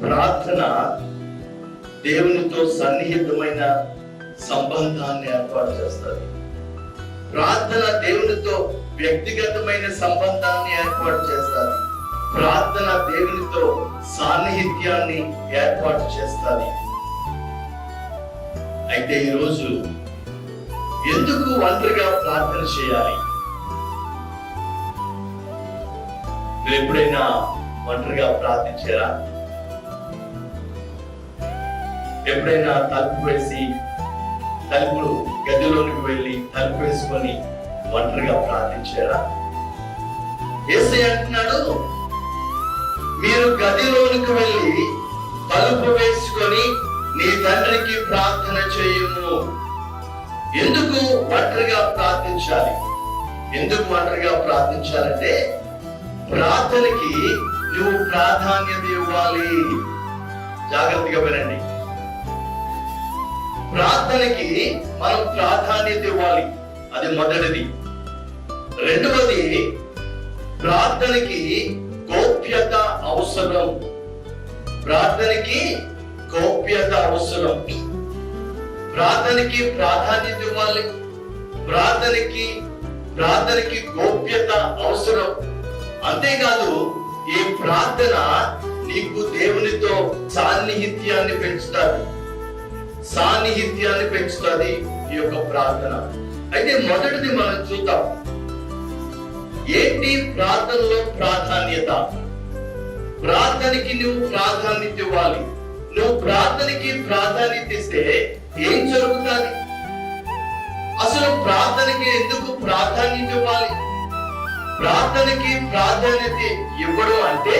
ప్రార్థన దేవునితో సన్నిహితమైన సంబంధాన్ని ఏర్పాటు చేస్తుంది ప్రార్థన దేవునితో వ్యక్తిగతమైన సంబంధాన్ని ఏర్పాటు చేస్తారు. ప్రార్థన దేవునితో సాన్నిహిత్యాన్ని ఏర్పాటు చేస్తారు. అయితే ఈరోజు ఎందుకు ఒంటరిగా ప్రార్థన చేయాలి? మీరు ఎప్పుడైనా ఒంటరిగా ప్రార్థించారా? ఎప్పుడైనా తలుపు వేసి తలుపులు గదిలోనికి వెళ్ళి తలుపు వేసుకొని ఒంటరిగా ప్రార్థించారా? ఏసై అంటున్నాడు మీరు గదిలోనికి వెళ్ళి తలుపు వేసుకొని నీ తండ్రికి ప్రార్థన చేయము. ఎందుకు ఒంటరిగా ప్రార్థించాలి? ఎందుకు ఒంటరిగా ప్రార్థించాలంటే ప్రార్థనకి నువ్వు ప్రాధాన్యత ఇవ్వాలి. జాగ్రత్తగా వినండి. ప్రార్థనకి మనం ప్రాధాన్యత ఇవ్వాలి. అది మొదటిది. రెండవది ప్రార్థనకి గోప్యత అవసరం. ప్రార్థనకి గోప్యత అవసరం. ప్రార్థనకి ప్రాధాన్యత ఇవ్వాలి. ప్రార్థనకి ప్రార్థనకి గోప్యత అవసరం. అంతేకాదు ఈ ప్రార్థన నీకు దేవునితో సాన్నిహిత్యాన్ని పెంచుతారు. సాన్నిహిత్యాన్ని పెంచుతుంది ఈ యొక్క ప్రార్థన. అయితే మొదటిది మనం చూద్దాం. ఏంటి ప్రార్థనలో ప్రాధాన్యత? ప్రార్థనకి నువ్వు ప్రాధాన్యత ఇవ్వాలి. నువ్వు ప్రార్థనకి ప్రాధాన్యత ఇస్తే ఏం జరుగుతుంది? అసలు ప్రార్థనకి ఎందుకు ప్రాధాన్యత ఇవ్వాలి? ప్రార్థనకి ప్రాధాన్యత ఇవ్వడం అంటే